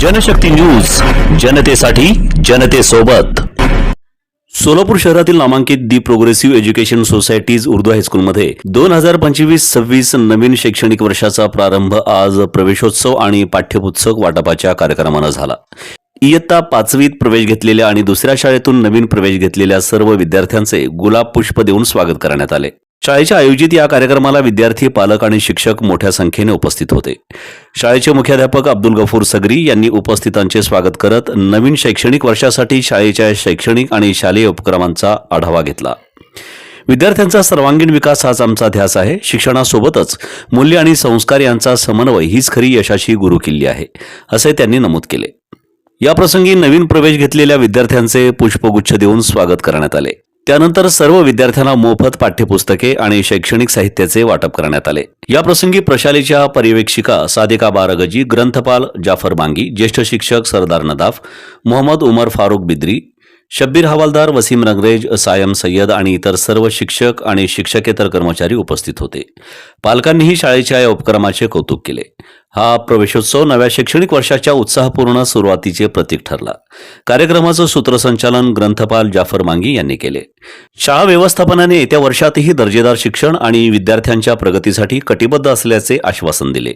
Janshakti news जनतेसाठी जनतेसोबत. सोलापूर शहरातील नामांकित the progressive education societies Urdu हायस्कूलमध्ये दोन हजार पंचवीस सव्वीस नवीन शैक्षणिक वर्षाचा प्रारंभ आज प्रवेशोत्सव आणि पाठ्यपुस्तक वाटपाच्या कार्यक्रमानं झाला. इयत्ता पाचवीत प्रवेश घेतलेल्या आणि दुसऱ्या शाळेतून नवीन प्रवेश घेतलेल्या सर्व विद्यार्थ्यांचे गुलाब पुष्प देऊन स्वागत करण्यात आले. शाळेच्या आयोजित या कार्यक्रमाला विद्यार्थी पालक आणि शिक्षक मोठ्या संख्येने उपस्थित होते. शाळेचे मुख्याध्यापक अब्दुल गफूर सगरी यांनी उपस्थितांचे स्वागत करत नवीन शैक्षणिक वर्षासाठी शाळेच्या शैक्षणिक आणि शालेय उपक्रमांचा आढावा घेतला. विद्यार्थ्यांचा सर्वांगीण विकास हाच आमचा ध्यास आहे. शिक्षणासोबतच मूल्य आणि संस्कार यांचा समन्वय हीच खरी यशाची गुरुकिल्ली आहे असे त्यांनी नमूद केले. याप्रसंगी नवीन प्रवेश घेतलेल्या विद्यार्थ्यांचे पुष्पगुच्छ देऊन स्वागत करण्यात आले. त्यानंतर सर्व विद्यार्थ्यांना मोफत पाठ्यपुस्तके आणि शैक्षणिक साहित्याचे वाटप करण्यात आले. या प्रसंगी प्रशालेच्या पर्यवेक्षिका सादिका बारगजी ग्रंथपाल जाफर बांगी ज्येष्ठ शिक्षक सरदार नदाफ मोहम्मद उमर फारुक बिद्री शब्बीर हवालदार वसीम रंगरेज सायम सय्यद आणि इतर सर्व शिक्षक आणि शिक्षकेतर कर्मचारी उपस्थित होते. पालकांनीही शाळेच्या या उपक्रमाचे कौतुक केले. हा प्रवेशोत्सव नव्या शैक्षणिक वर्षाच्या उत्साहपूर्ण सुरुवातीचे प्रतीक ठरला. कार्यक्रमाचं सूत्रसंचालन ग्रंथपाल जाफर मांगी यांनी केले. शाळा व्यवस्थापनाने येत्या वर्षातही दर्जेदार शिक्षण आणि विद्यार्थ्यांच्या प्रगतीसाठी कटिबद्ध असल्याचे आश्वासन दिले.